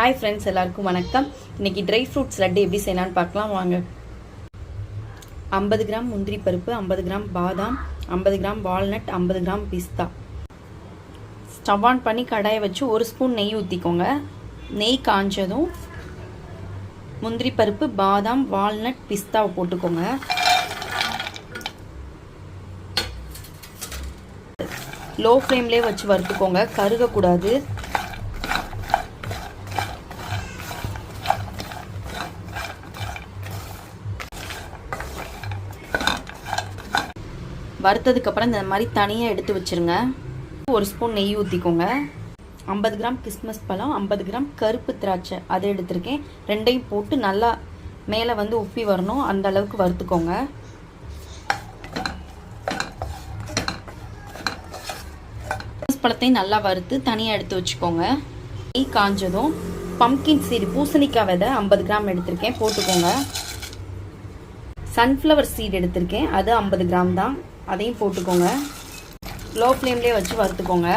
Hi friends எல்லாருக்கும் வணக்கம். இன்னைக்கு ட்ரை ஃப்ரூட்ஸ் லட்டு எப்படி செய்யலாம்னு பார்க்கலாம். வாங்க. ஐம்பது கிராம் முந்திரி பருப்பு ஐம்பது கிராம் பாதாம் ஐம்பது கிராம் வால்நட் ஐம்பது கிராம் பிஸ்தா. ஸ்டவ் ஆன் பண்ணி கடாயை வச்சு ஒரு ஸ்பூன் நெய் ஊற்றிக்கோங்க நெய் காஞ்சதும் முந்திரி பருப்பு பாதாம் வால்நட் பிஸ்தாவை போட்டுக்கோங்க. லோ ஃப்ளேம்லேயே வச்சு வறுத்துக்கோங்க. கருகக்கூடாது. வறுத்ததுக்கப்புறம் இந்த மாதிரி தனியாக எடுத்து வச்சுருங்க. ஒரு ஸ்பூன் நெய் ஊற்றிக்கோங்க ஐம்பது கிராம் கிஸ்மஸ் பழம் ஐம்பது கிராம் கருப்பு திராட்சை. அதை எடுத்திருக்கேன். ரெண்டையும் போட்டு நல்லா மேலே வந்து உப்பி வரணும். அந்த அளவுக்கு வறுத்துக்கோங்க. கிஸ்மஸ் பழத்தையும் நல்லா வறுத்து தனியாக எடுத்து வச்சுக்கோங்க. நெய் காஞ்சதும் பம்கின் சீடு பூசணிக்காய் விதை ஐம்பது கிராம் எடுத்திருக்கேன். போட்டுக்கோங்க. சன்ஃப்ளவர் சீட் எடுத்திருக்கேன். அது ஐம்பது கிராம் தான். அதையும் போட்டுக்கோங்க. லோ ஃப்ளேம்லேயே வச்சு வறுத்துக்கோங்க.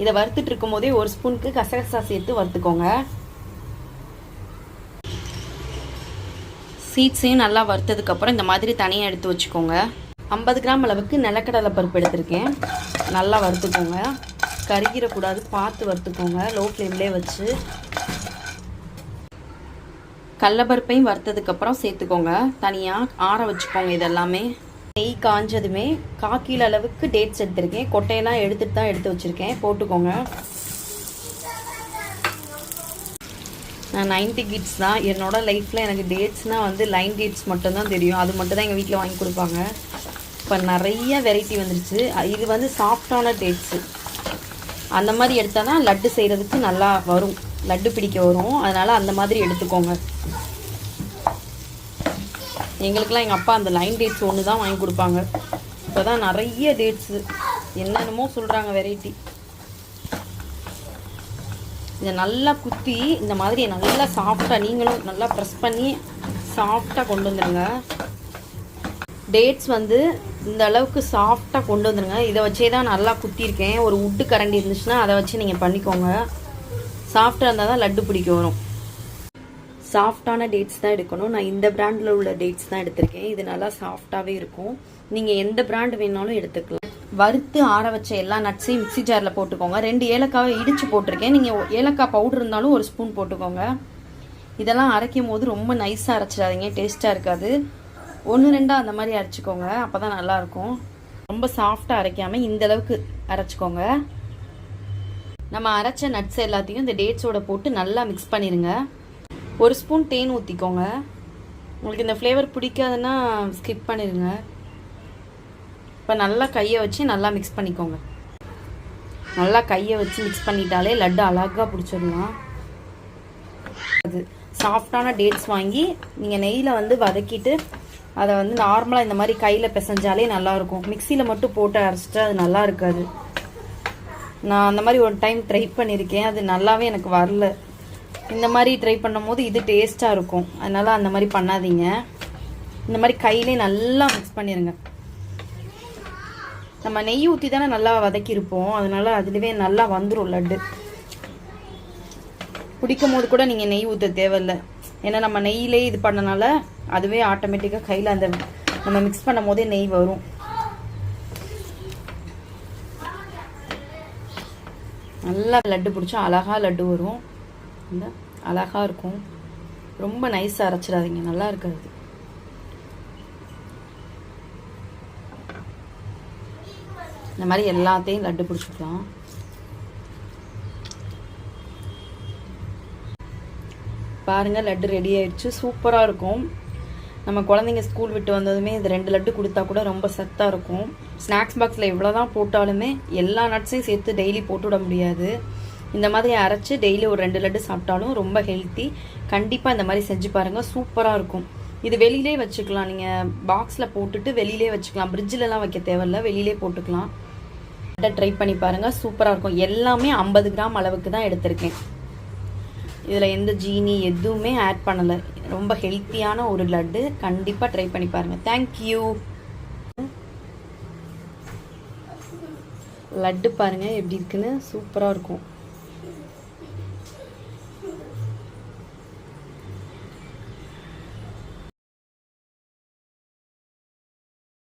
இதை வறுத்துட்டு இருக்கும் போதே ஒரு ஸ்பூனுக்கு கசகசா சேர்த்து வறுத்துக்கோங்க. சீட்ஸையும் நல்லா வறுத்ததுக்கப்புறம் இந்த மாதிரி தனியாக எடுத்து வச்சுக்கோங்க. ஐம்பது கிராம் அளவுக்கு நிலக்கடலை பருப்பு எடுத்திருக்கேன். நல்லா வறுத்துக்கோங்க. கருகிடக்கூடாது பார்த்து வறுத்துக்கோங்க. லோ ஃப்ளேம்லேயே வச்சு. கடலப்பருப்பையும் வறுத்ததுக்கப்புறம் சேர்த்துக்கோங்க. தனியாக ஆற வச்சுக்கோங்க இதெல்லாமே. நெய் காஞ்சதுமே காக்கில அளவுக்கு டேட்ஸ் எடுத்திருக்கேன். கொட்டையெல்லாம் எடுத்துட்டு தான் எடுத்து வச்சுருக்கேன். போட்டுக்கோங்க. நான் நைன்டி கிட்ஸ் தான். என்னோட லைஃப்பில் எனக்கு டேட்ஸ்னால் வந்து லைன் டேட்ஸ் மட்டும்தான் தெரியும். அது மட்டும் தான் எங்கள் வீட்டில் வாங்கி கொடுப்பாங்க. இப்போ நிறைய வெரைட்டி வந்துருச்சு. இது வந்து சாஃப்டான டேட்ஸு அந்த மாதிரி எடுத்தால் தான் லட்டு செய்கிறதுக்கு நல்லா வரும். லட்டு பிடிக்க வரும். அதனால் அந்த மாதிரி எடுத்துக்கோங்க. எங்களுக்கெல்லாம் எங்கள் அப்பா அந்த லைன் டேட்ஸ் ஒன்று தான் வாங்கி கொடுப்பாங்க. இப்போ தான் நிறைய டேட்ஸு என்னென்னமோ சொல்கிறாங்க வெரைட்டி இதை நல்லா குத்தி இந்த மாதிரி நல்லா சாஃப்டாக நீங்களும் நல்லா ப்ரெஸ் பண்ணி சாஃப்டாக கொண்டு வந்துடுங்க டேட்ஸ் வந்து இந்த அளவுக்கு சாஃப்டாக கொண்டு வந்துடுங்க இதை வச்சே தான் நல்லா குத்திருக்கேன் ஒரு உட்டு கரண்டி இருந்துச்சுன்னா அதை வச்சு நீங்கள் பண்ணிக்கோங்க. சாஃப்டாக இருந்தால் தான் லட்டு பிடிக்க வரும். சாஃப்டான டேட்ஸ் தான் எடுக்கணும். நான் இந்த பிராண்டில் உள்ள டேட்ஸ் தான் எடுத்திருக்கேன். இது நல்லா சாஃப்டாகவே இருக்கும். நீங்கள் எந்த பிராண்ட் வேணாலும் எடுத்துக்கலாம். வறுத்து ஆற வச்ச எல்லா நட்ஸையும் மிக்சி ஜாரில் போட்டுக்கோங்க. ரெண்டு ஏலக்காவை இடித்து போட்டிருக்கேன். நீங்கள் ஏலக்காய் பவுடர் இருந்தாலும் ஒரு ஸ்பூன் போட்டுக்கோங்க. இதெல்லாம் அரைக்கும் போது ரொம்ப நைஸாக அரைச்சிடாதீங்க. டேஸ்ட்டாக இருக்காது. ஒன்று ரெண்டாக அந்த மாதிரி அரைச்சிக்கோங்க. அப்போ தான் நல்லாயிருக்கும் ரொம்ப சாஃப்டாக அரைக்காமல் இந்த அளவுக்கு அரைச்சிக்கோங்க. நம்ம அரைச்ச நட்ஸ் எல்லாத்தையும் இந்த டேட்ஸோட போட்டு நல்லா மிக்ஸ் பண்ணிடுங்க ஒரு ஸ்பூன் தேன் ஊற்றிக்கோங்க உங்களுக்கு இந்த ஃப்ளேவர் பிடிக்காதுன்னா ஸ்கிப் பண்ணிடுங்க இப்போ நல்லா கையை வச்சு நல்லா மிக்ஸ் பண்ணிக்கோங்க. நல்லா கையை வச்சு மிக்ஸ் பண்ணிட்டாலே லட்டு அழகாக பிடிச்சிடலாம். அது சாஃப்டான டேட்ஸ் வாங்கி நீங்கள் நெய்யில் வந்து வதக்கிட்டு அதை வந்து நார்மலாக இந்த மாதிரி கையில் பிசைஞ்சாலே நல்லாயிருக்கும் மிக்சியில் மட்டும் போட்டு அரைச்சிட்டு அது நல்லா இருக்காது. நான் அந்த மாதிரி ஒரு டைம் ட்ரை பண்ணியிருக்கேன். அது நல்லாவே எனக்கு வரல. இந்த மாதிரி ட்ரை பண்ணும்போது இது டேஸ்ட்டாக இருக்கும். அதனால் அந்த மாதிரி பண்ணாதீங்க. இந்த மாதிரி கையிலே நல்லா மிக்ஸ் பண்ணிடுங்க நம்ம நெய் ஊற்றி தானே நல்லா வதக்கியிருப்போம். அதனால் அதுலவே நல்லா வந்துடும் லட்டு. பிடிக்கும் போது கூட நீங்கள் நெய் ஊற்ற தேவையில்ல. ஏன்னா நம்ம நெய்யிலே இது பண்ணனால அதுவே ஆட்டோமேட்டிக்காக கையில் அந்த நம்ம மிக்ஸ் பண்ணும் போதே நெய் வரும். நல்லா லட்டு பிடிச்சா அழகாக லட்டு வரும். இந்த அழகாக இருக்கும். ரொம்ப நைஸாக அரைச்சிடாதீங்க. நல்லா இருக்காது. இந்த மாதிரி எல்லாத்தையும் லட்டு பிடிச்சிக்கலாம். பாருங்கள் லட்டு ரெடி ஆயிடுச்சு. சூப்பராக இருக்கும். நம்ம குழந்தைங்க ஸ்கூல் விட்டு வந்ததுமே இது ரெண்டு லட்டு கொடுத்தா கூட ரொம்ப சத்தாக இருக்கும். ஸ்நாக்ஸ் பாக்ஸில் எவ்வளோ தான் போட்டாலுமே எல்லா நட்ஸையும் சேர்த்து டெய்லி போட்டு விட முடியாது. இந்த மாதிரி அரைச்சி டெய்லி ஒரு ரெண்டு லட்டு சாப்பிட்டாலும் ரொம்ப ஹெல்த்தி கண்டிப்பாக இந்த மாதிரி செஞ்சு பாருங்கள் சூப்பராக இருக்கும். இது வெளியிலே வச்சுக்கலாம். நீங்கள் பாக்ஸில் போட்டுட்டு வெளியிலே வச்சுக்கலாம். ஃப்ரிட்ஜிலலாம் வைக்க தேவையில்ல வெளியிலே போட்டுக்கலாம். ட்ரை பண்ணி பாருங்கள் சூப்பராக இருக்கும். எல்லாமே ஐம்பது கிராம் அளவுக்கு தான் எடுத்திருக்கேன். இதில் எந்த ஜீனி எதுவுமே ஆட் பண்ணலை. ரொம்ப ஹெல்த்தியான ஒரு லட்டு. கண்டிப்பாக ட்ரை பண்ணி பாருங்கள் தேங்க்யூ லட்டு பாருங்கள் எப்படி இருக்குன்னு. சூப்பராக இருக்கும்.